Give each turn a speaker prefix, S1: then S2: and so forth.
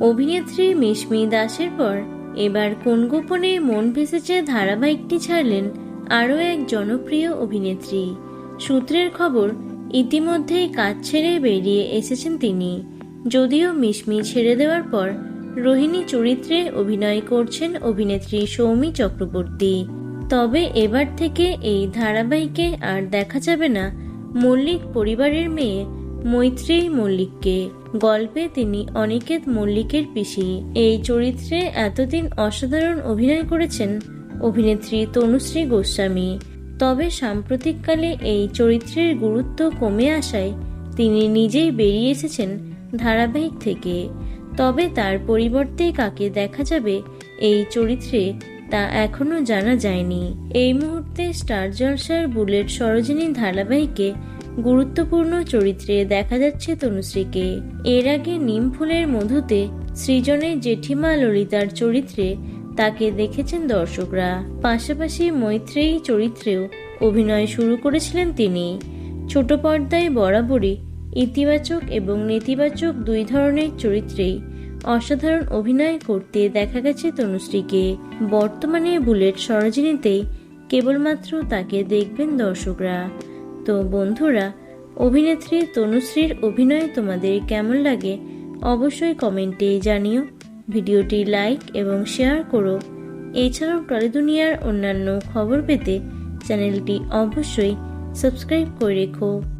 S1: অভিনেত্রী মিশমি দাসের পর এবার কোন গোপনে মন ভেসেছে ধারাবাহিকটি ছাড়লেন আরও এক জনপ্রিয় অভিনেত্রী। সূত্রের খবর, ইতিমধ্যেই কাজ ছেড়ে বেরিয়ে এসেছেন তিনি। যদিও মিশমি ছেড়ে দেওয়ার পর রোহিণী চরিত্রে অভিনয় করছেন অভিনেত্রী সৌমি চক্রবর্তী। তবে এবার থেকে এই ধারাবাহিকে আর দেখা যাবে না মল্লিক পরিবারের মেয়ে মৈত্রী মল্লিককে। গল্পে তিনি অনিকেত মল্লিকের পিসি। এই চরিত্রে এতদিন অসাধারণ অভিনয় করেছেন অভিনেত্রী তনুশ্রী গোস্বামী। তবে সাম্প্রতিককালে এই চরিত্রের গুরুত্ব কমে আসায় তিনি নিজেই বেরিয়ে এসেছেন ধারাবাহিক থেকে। তবে তার পরিবর্তে কাকে দেখা যাবে এই চরিত্রে তা এখনও জানা যায়নি। এই মুহূর্তে স্টার জলসার বুলেট সরোজিনী ধারাবাহিকে গুরুত্বপূর্ণ চরিত্রে দেখা যাচ্ছে তনুশ্রীকে। এর আগে নিম ফুলের মধুতে সৃজনের জেঠিমা ললিতার চরিত্রে তাকে দেখেছেন দর্শকরা। পাশাপাশি মৈত্রেয়ী চরিত্রেও অভিনয় শুরু করেছিলেন তিনি। ছোট পর্দায় বরাবরই ইতিবাচক এবং নেতিবাচক দুই ধরনের চরিত্রেই অসাধারণ অভিনয় করতে দেখা গেছে তনুশ্রীকে। বর্তমানে বুলেট সরোজিনীতেই কেবলমাত্র তাকে দেখবেন দর্শকরা। তো বন্ধুরা, অভিনেত্রী তনুশ্রীর অভিনয় তোমাদের কেমন লাগে অবশ্যই কমেন্টে জানিও। ভিডিওটি লাইক এবং শেয়ার করো। এছাড়াও টলি দুনিয়ার অন্যান্য খবর পেতে চ্যানেলটি অবশ্যই সাবস্ক্রাইব করে রেখো।